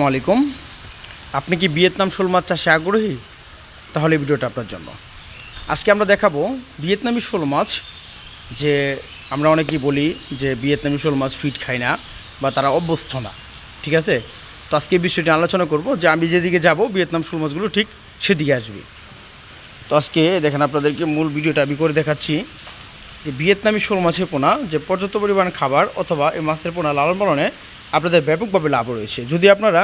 আসসালামু আলাইকুম। আপনি কি ভিয়েতনাম শোল মাছ চাষে আগ্রহী? তাহলে ভিডিওটা আপনার জন্য। আজকে আমরা দেখাবো ভিয়েতনামি শোল মাছ, যে আমরা অনেকেই বলি যে ভিয়েতনামি শোল মাছ ফিট খায় না বা তারা অভ্যস্ত না, ঠিক আছে? তো আজকে এই বিষয়টি আলোচনা করব যে আমি যেদিকে যাব ভিয়েতনাম শোল মাছগুলো ঠিক সেদিকে আসবে। তো আজকে দেখেন আপনাদেরকে মূল ভিডিওটা আমি করে দেখাচ্ছি যে ভিয়েতনামি শোল মাছের পোনা, যে পর্যাপ্ত পরিমাণ খাবার অথবা এই মাছের পোনা লালন পালনে আপনাদের ব্যাপকভাবে লাভ রয়েছে। যদি আপনারা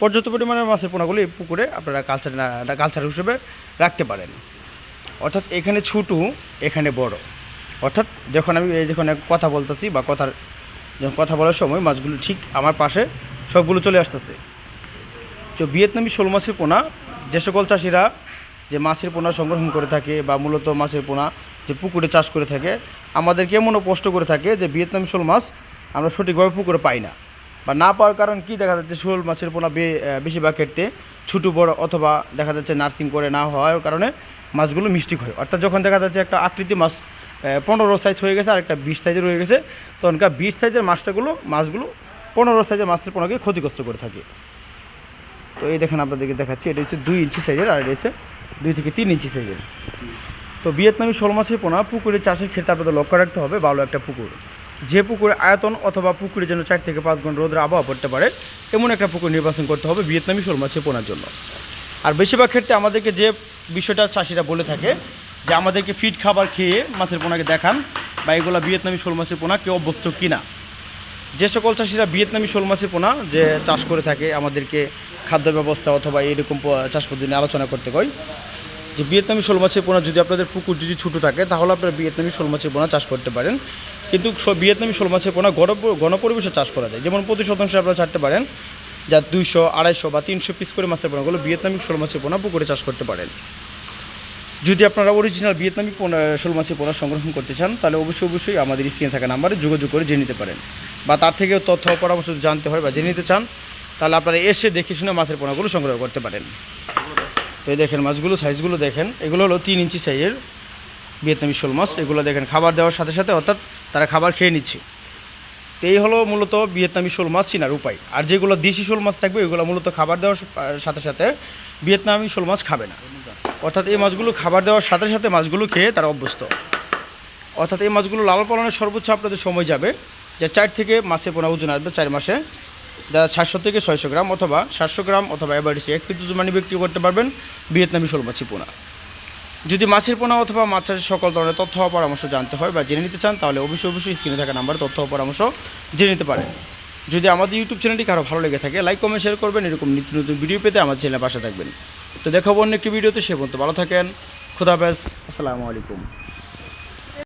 পর্যাপ্ত পরিমাণের মাছের পোনাগুলো এই পুকুরে আপনারা কালচার কালচার হিসেবে রাখতে পারেন। অর্থাৎ এখানে ছোটো, এখানে বড়। অর্থাৎ যখন আমি এই যখন কথা বলতেছি বা কথার, যখন কথা বলার সময় মাছগুলো ঠিক আমার পাশে সবগুলো চলে আসতেছে। তো ভিয়েতনামি শোল মাছের পোনা, যে সকল চাষিরা যে মাছের পোনা সংগ্রহণ করে থাকে বা মূলত মাছের পোনা যে পুকুরে চাষ করে থাকে, আমাদেরকে এমনও কষ্ট করে থাকে যে ভিয়েতনামি শোল মাছ আমরা সঠিকভাবে পুকুরে পাই না। বা না পাওয়ার কারণ কি দেখা যাচ্ছে? শোল মাছের পোনা বেশিরভাগ ক্ষেত্রে ছোটো, বড় অথবা দেখা যাচ্ছে নার্সিং করে না হওয়ার কারণে মাছগুলো মিষ্টি হয়। অর্থাৎ যখন দেখা যাচ্ছে একটা আকৃতি মাছ পনেরো সাইজ হয়ে গেছে আর একটা বিশ সাইজের হয়ে গেছে, তখনকার বিশ সাইজের মাছটাগুলো, মাছগুলো পনেরো সাইজের মাছের পোনাকে ক্ষতিগ্রস্ত করে থাকে। তো এই দেখেন আপনাদেরকে দেখাচ্ছি, এটা হচ্ছে দুই ইঞ্চি সাইজের আর এটা হচ্ছে দুই থেকে তিন ইঞ্চি সাইজের তো ভিয়েতনামি শোল মাছের পোনা পুকুরে চাষের ক্ষেত্রে আপনাদের লক্ষ্য রাখতে হবে, ভালো একটা পুকুর। যে পুকুরে আয়তন অথবা পুকুরে যেন চার থেকে পাঁচ ঘণ্টা রোদের আবহাওয়া পড়তে পারে, এমন একটা পুকুর নির্বাচন করতে হবে ভিয়েতনামি শোল মাছের পোনার জন্য। আর বেশিরভাগ ক্ষেত্রে আমাদেরকে যে বিষয়টা চাষিরা বলে থাকে, যে আমাদেরকে ফিড খাবার খেয়ে মাছের পোনাকে দেখান বা এগুলো ভিয়েতনামি শোল মাছের পোনা কেউ অভ্যস্ত কিনা। যে সকল চাষিরা ভিয়েতনামি শোল মাছের পোনা যে চাষ করে থাকে, আমাদেরকে খাদ্য ব্যবস্থা অথবা এরকম চাষ পদ্ধতি নিয়ে আলোচনা করতে কই যে ভিয়েতনামি শোল মাছের পোনা যদি আপনাদের পুকুর যদি ছোটো থাকে, তাহলে আপনারা ভিয়েতনামি শোল মাছের পোনা চাষ করতে পারেন। কিন্তু ভিয়েতনামি শোল মাছের পোনা গণ গণপরিবেশে চাষ করা যায়। যেমন প্রতি শতাংশে আপনারা ছাড়তে পারেন যা দুইশো, আড়াইশো বা তিনশো পিস করে মাছের পোনাগুলো ভিয়েতনামি শোল মাছের পোনা পুকুরে চাষ করতে পারেন। যদি আপনারা অরিজিনাল ভিয়েতনামি শোল মাছের পোনা সংগ্রহণ করতে চান, তাহলে অবশ্যই অবশ্যই আমাদের স্ক্রিনে থাকা নাম্বারে যোগাযোগ করে জেনে নিতে পারেন। বা তার থেকেও তথ্য পরামর্শ জানতে হয় বা জেনে নিতে চান, তাহলে আপনারা এসে দেখে শুনে মাছের পোনাগুলো সংগ্রহ করতে পারেন। তো এই দেখেন মাছগুলো সাইজগুলো দেখেন। এগুলো হলো তিন ইঞ্চি সাইজের ভিয়েতনামি শোল মাছ। এগুলো দেখেন খাবার দেওয়ার সাথে সাথে, অর্থাৎ তারা খাবার খেয়ে নিচ্ছে। তো এই হলো মূলত ভিয়েতনামি শোল মাছ, চিনার উপায়। আর যেগুলো দেশি শোল মাছ থাকবে এগুলো মূলত খাবার দেওয়ার সাথে সাথে ভিয়েতনামি শোল মাছ খাবে না। অর্থাৎ এই মাছগুলো খাবার দেওয়ার সাথে সাথে মাছগুলো খেয়ে তারা অভ্যস্ত। অর্থাৎ এই মাছগুলো লালন পালনের সর্বোচ্চ আপনাদের সময় যাবে, যে চার থেকে মাসে পোনা ওজন আসবে চার মাসে। যা সাতশো থেকে ছয়শো গ্রাম অথবা সাতশো গ্রাম অথবা এবারে এক কেজি জমানি বিক্রি করতে পারবেন ভিয়েতনামি শোল মাছি পোনা। যদি মাছের পোনা অথবা মাছ চাষের সকল ধরনের তথ্য পরামর্শ জানতে হয় বা জেনে নিতে চান, তাহলে অবশ্যই অবশ্যই স্ক্রিনে থাকা নাম্বারে তথ্য পরামর্শ জেনে নিতে পারেন। যদি আমাদের ইউটিউব চ্যানেলটি কারও ভালো লেগে থাকে লাইক কমেন্ট শেয়ার করবেন। এরকম নিত্য নতুন ভিডিও পেতে আমার চ্যানেলে পাশে থাকবেন। তো দেখাবো অন্য একটি ভিডিওতে সে পর্যন্ত ভালো থাকেন। খুদাফেজ আসসালামু আলাইকুম।